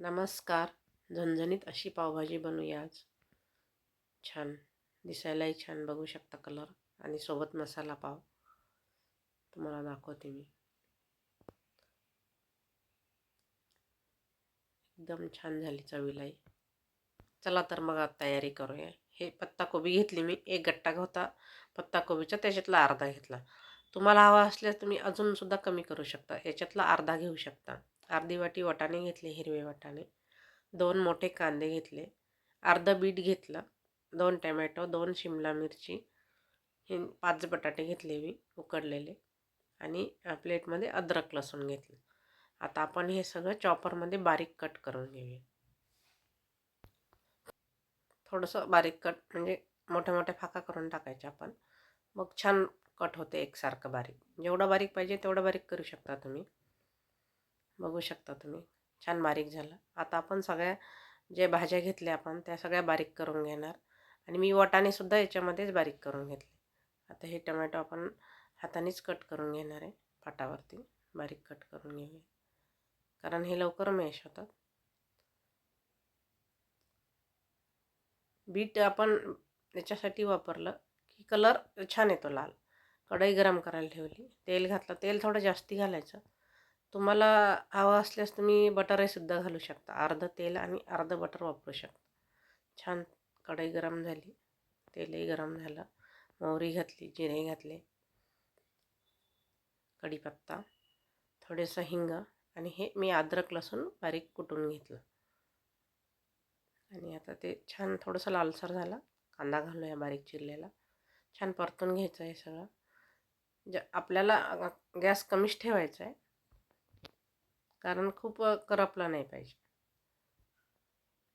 नमस्कार. झणझणीत अशी पावभाजी बनवूया आज. छान. दिसायलाही छान. बघू शकता कलर आणि सोबत मसाला पाव. तुम्हाला दाखवते मी. एकदम छान झाली चवीलाही. चला तर मग आता तयारी करूया. हे पत्ताकोबी घेतली मी. एक गट्टा होता. पत्ताकोबीचा त्याच्यातला अर्धा घेतला. तुम्हाला हवा असल्यास तुम्ही अजूनसुद्धा कमी करू शकता. याच्यातला अर्धा घेऊ शकता. अर्धी वाटी वाटाणे घेतले हिरवे वाटाणे. दोन मोठे कांदे घेतले. अर्धं बीट घेतलं. दोन टमॅटो दोन शिमला मिरची. हे पाच बटाटे घेतले मी उकडलेले. आणि प्लेटमध्ये अद्रक लसूण घेतलं. आता आपण हे सगळं चॉपरमध्ये बारीक कट करून घेऊया. थोडंसं बारीक कट म्हणजे मोठ्या मोठ्या फाका करून टाकायचे आपण. मग छान कट होते एकसारखं बारीक. जेवढं बारीक पाहिजे तेवढं बारीक करू शकता तुम्ही. बघू शकता तुम्ही. छान बारीक झालं. आता आपण सगळ्या जे भाज्या घेतल्या आपण त्या सगळ्या बारीक करून घेणार. आणि मी वटाणेसुद्धा याच्यामध्येच बारीक करून घेतले. आता हे टमॅटो आपण हातानेच कट करून घेणार आहे पाटावरती बारीक कट करून घेऊया. कारण हे लवकर मॅश होतात. बीट आपण याच्यासाठी वापरलं की कलर छान येतो लाल. कढई गरम करायला ठेवली. तेल घातलं तेल थोडं जास्ती घालायचं. तुम्हाला हवं असल्यास तुम्ही बटरहीसुद्धा घालू शकता. अर्धं तेल आणि अर्धं बटर वापरू शकता. छान कढई गरम झाली. तेलही गरम झालं. मोहरी घातली जिरे घातले. कढीपत्ता थोडंसं हिंग आणि हे मी अद्रक लसूण बारीक कुटून घेतलं. आणि आता ते छान थोडंसं लालसर झाला. कांदा घालूया बारीक चिरलेला. छान परतून घ्यायचं आहे सगळं. ज आपल्याला गॅस कमीच ठेवायचा आहे. कारण खूप करपला नाही पाहिजे.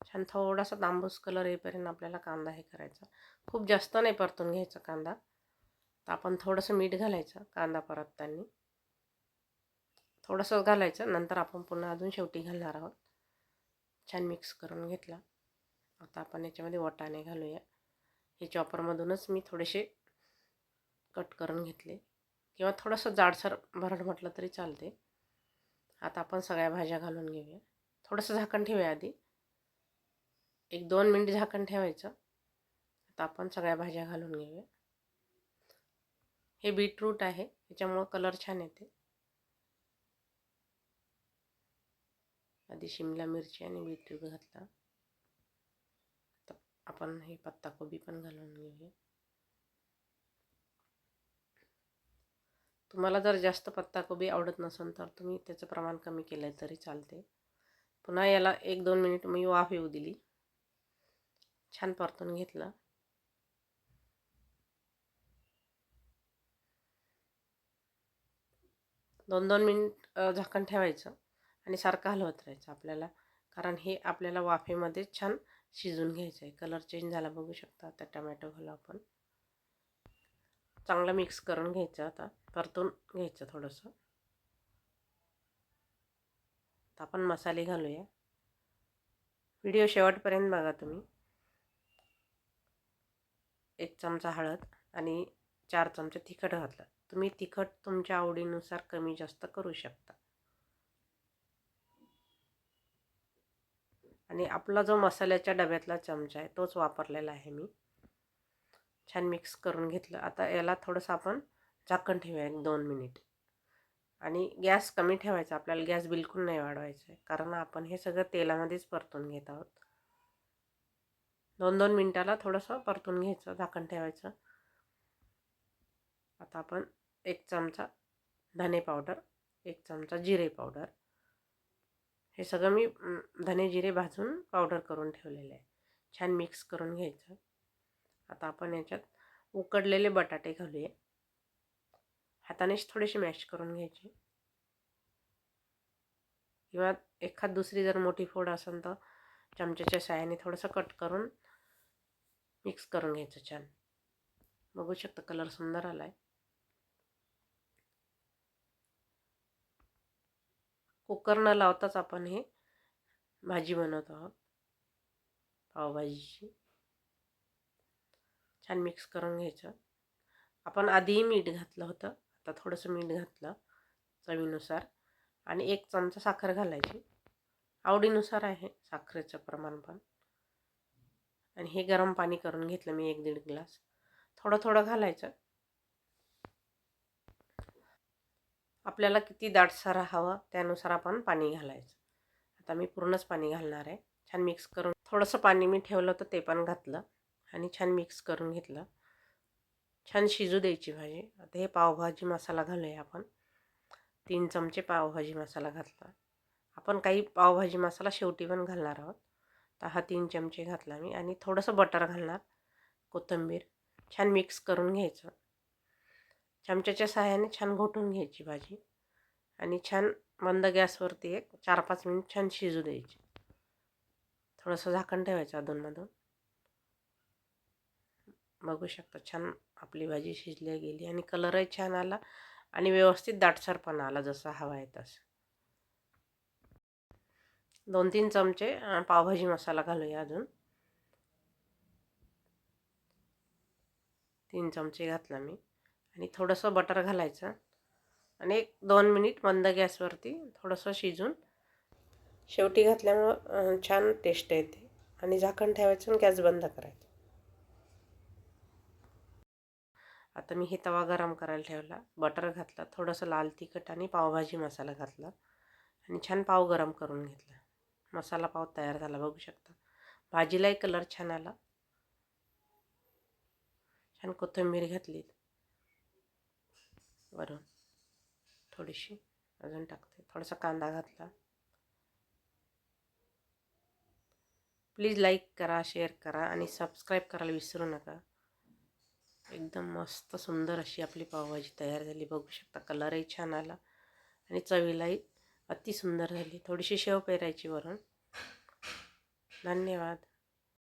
छान थोडासा तांबूस कलर येईपर्यंत आपल्याला कांदा हे करायचा. खूप जास्त नाही परतून घ्यायचा कांदा. तर आपण थोडंसं मीठ घालायचं कांदा परतताना. थोडंसं घालायचं नंतर आपण पुन्हा अजून शेवटी घालणार आहोत. छान मिक्स करून घेतला. आता आपण याच्यामध्ये वटाणे घालूया. हे चॉपरमधूनच मी थोडेसे कट करून घेतले. किंवा थोडंसं जाडसर भरड म्हटलं तरी चालते. आता आपण सगळ्या भाज्या घालून घेऊया. थोडंसं झाकण ठेवूया आधी. एक दोन मिनिट झाकण ठेवायचं. आता आपण सगळ्या भाज्या घालून घेऊया. हे बीटरूट आहे. त्याच्यामुळं कलर छान येते. आधी शिमला मिरची आणि बीटरूट घातला. आपण हे पत्ताकोबी पण घालून घेऊया. तुम्हाला जर जास्त पत्ताकोबी आवडत नसेल तर तुम्ही त्याचं प्रमाण कमी केलं तरी चालते पुन्हा याला एक दोन मिनिट मी वाफ येऊ दिली. छान परतून घेतलं. दोन दोन मिनिट झाकण ठेवायचं आणि सारखं हलवत राहायचं आपल्याला. कारण हे आपल्याला वाफेमध्ये छान शिजून घ्यायचं आहे कलर चेंज झाला बघू शकता. आता टमॅटो घालू आपण. चांगलं मिक्स करून घ्यायचं आता. परतून घ्यायचं थोडंसं. आता आपण मसाले घालूया. व्हिडिओ शेवटपर्यंत बघा तुम्ही. एक चमचा हळद आणि चार चमचे तिखट घातलं. तुम्ही तिखट तुमच्या आवडीनुसार कमी जास्त करू शकता. आणि आपला जो मसाल्याच्या डब्यातला चमचा आहे तोच वापरलेला आहे मी. छान मिक्स करून घेतलं. आता याला थोडंसं आपण झाकण ठेवूया एक दोन मिनिट. आणि गॅस कमी ठेवायचा. आपल्याला गॅस बिलकुल नाही वाढवायचा आहे. कारण आपण हे सगळं तेलामध्येच परतून घेत आहोत. दोन दोन मिनटाला थोडंसं परतून घ्यायचं झाकण ठेवायचं. आता आपण एक चमचा धने पावडर एक चमचा जिरे पावडर. हे सगळं मी धने जिरे भाजून पावडर करून ठेवलेलं आहे. छान मिक्स करून घ्यायचं. आता आपण याच्यात उकडलेले बटाटे घालूया. हातानेच थोडेसे मॅश करून घ्यायचे. किंवा एखाद दुसरी जर मोठी फोड असेल तर चमच्याच्या साह्याने थोडंसं कट करून मिक्स करून घ्यायचं छान. बघू शकता कलर सुंदर आला आहे कुकर न लावताच आपण हे भाजी बनवत आहोत. पावभाजीची. छान मिक्स करून घ्यायचं. आपण आधीही मीठ घातलं होतं. आता थोडंसं मीठ घातलं चवीनुसार. आणि एक चमचा साखर घालायची. आवडीनुसार आहे साखरेचं प्रमाण पण. आणि हे गरम पाणी करून घेतलं मी एक दीड ग्लास. थोडं थोडं घालायचं. आपल्याला किती दाटसर हवं त्यानुसार आपण पाणी घालायचं. आता मी पूर्णच पाणी घालणार आहे. छान मिक्स करून थोडंसं पाणी मी ठेवलं होतं ते पण घातलं. आणि छान मिक्स करून घेतलं. छान शिजू द्यायची भाजी. आता हे पावभाजी मसाला घालूया आपण. तीन चमचे पावभाजी मसाला घातला. आपण काही पावभाजी मसाला शेवटी पण घालणार आहोत. तर हा तीन चमचे घातला मी आणि थोडंसं बटर घालणार. कोथिंबीर. छान मिक्स करून घ्यायचं. चमच्याच्या सहाय्याने छान घोटून घ्यायची भाजी. आणि छान मंद गॅसवरती एक चार पाच मिनिट छान शिजू द्यायची. थोडंसं झाकण ठेवायचं अधूनमधून. बघू शकता. छान आपली भाजी शिजली गेली आणि कलरही छान आला आणि व्यवस्थित दाटसरपणा आला जसा हवा आहे तसं. दोन तीन चमचे पावभाजी मसाला घालूया अजून. तीन चमचे घातला मी. आणि थोडंसं बटर घालायचं. आणि एक दोन मिनिट मंद गॅसवरती थोडंसं शिजून शेवटी घातल्यामुळं छान टेस्ट येते. आणि झाकण ठेवायचं आणि गॅस बंद करायचं. आता मी हे तवा गरम करायला ठेवला. बटर घातला थोडंसं लाल तिखट आणि पावभाजी मसाला घातला आणि छान पाव गरम करून घेतला. मसाला पाव तयार झाला बघू शकता. भाजीलाही कलर छान आला. छान कोथिंबीर घातली. वरून थोडीशी अजून टाकते. थोडासा कांदा घातला. प्लीज लाईक करा शेअर करा आणि सबस्क्राईब करायला विसरू नका. एकदम मस्त सुंदर अशी आपली पावभाजी तयार झाली. बघू शकता कलरही छान आला. आणि चवीलाही अति सुंदर झाली. थोडीशी शेव पेरायची वरून धन्यवाद.